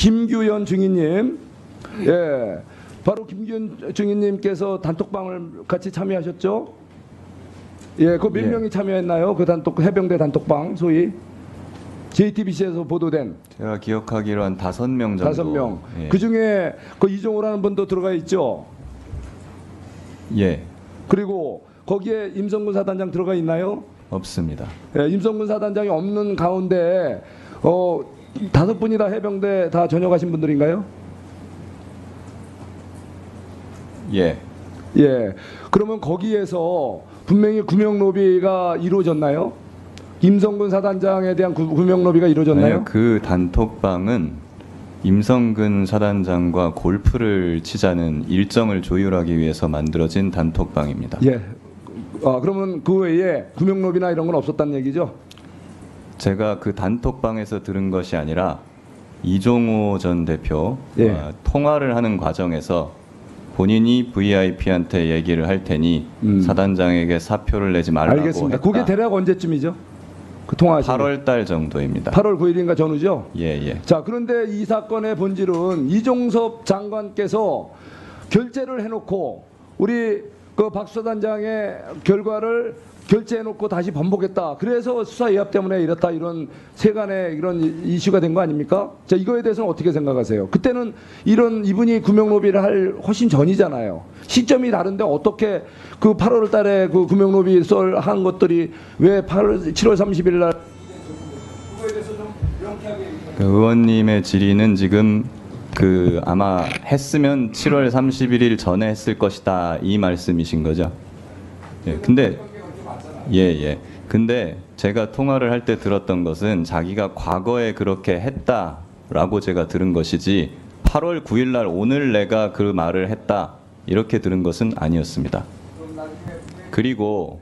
김규현 증인님, 예, 바로 김규현 증인님께서 단톡방을 같이 참여하셨죠? 예, 그몇 예. 명이 참여했나요? 그 단톡 해병대 단톡방 소위 JTBC에서 보도된 제가 기억하기로 한 다섯 명 정도. 다섯 명. 예. 그 중에 그 이종호라는 분도 들어가 있죠. 예, 그리고 거기에 임성근 사단장 들어가 있나요? 없습니다. 예, 임성근 사단장이 없는 가운데 어, 다섯 분이 다 해병대 다 전역하신 분들인가요? 예, 예. 그러면 거기에서 분명히 구명 로비가 이루어졌나요? 임성근 사단장에 대한 구, 구명 로비가 이루어졌나요? 아니요, 그 단톡방은 임성근 사단장과 골프를 치자는 일정을 조율하기 위해서 만들어진 단톡방입니다. 예. 아, 그러면 그 외에 구명 로비나 이런 건 없었다는 얘기죠? 제가 그 단톡방에서 들은 것이 아니라 이종호 전 대표 예. 어, 통화를 하는 과정에서 본인이 VIP한테 얘기를 할 테니 음. 사단장에게 사표를 내지 말라고 알겠습니다. 했다. 그게 대략 언제쯤이죠? 그 통화하신 8월 달 정도입니다. 8월 9일인가 전후죠? 예, 예. 자, 그런데 이 사건의 본질은 이종섭 장관께서 결재를 해 놓고 우리 그 박수단장의 결과를 결재해놓고 다시 번복했다. 그래서 수사 예합 때문에 이렇다 이런 세간의 이런 이- 이슈가 된 거 아닙니까? 자, 이거에 대해서는 어떻게 생각하세요? 그때는 이런 이분이 구명로비를 할 훨씬 전이잖아요. 시점이 다른데 어떻게 그 8월 달에 그 구명로비 썰한 것들이 왜 8월 7월 30일 날그 의원님의 질의는 지금 그 아마 했으면 7월 31일 전에 했을 것이다 이 말씀이신 거죠? 예. 근데 예, 예. 근데 제가 통화를 할 때 들었던 것은 자기가 과거에 그렇게 했다라고 제가 들은 것이지 8월 9일 날 오늘 내가 그 말을 했다 이렇게 들은 것은 아니었습니다. 그리고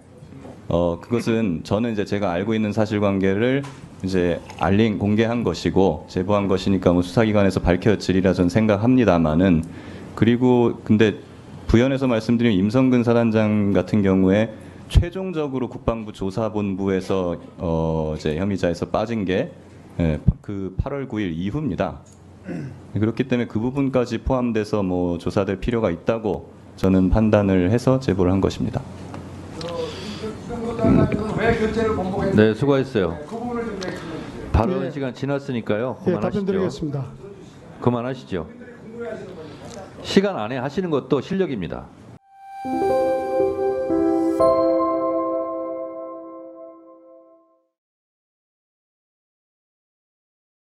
어 그것은 저는 이제 제가 알고 있는 사실관계를 이제 알린 공개한 것이고 제보한 것이니까 뭐 수사기관에서 밝혀지리라 전 생각합니다만은 그리고 근데 부연해서 말씀드린 임성근 사단장 같은 경우에 최종적으로 국방부 조사본부에서 어 이제 혐의자에서 빠진 게그 8월 9일 이후입니다. 그렇기 때문에 그 부분까지 포함돼서 뭐 조사될 필요가 있다고 저는 판단을 해서 제보를 한 것입니다. 번복했는지 네, 수고했어요. 발언 예. 시간 지났으니까요. 예, 그만하시죠. 답변드리겠습니다. 그만하시죠. 시간 안에 하시는 것도 실력입니다.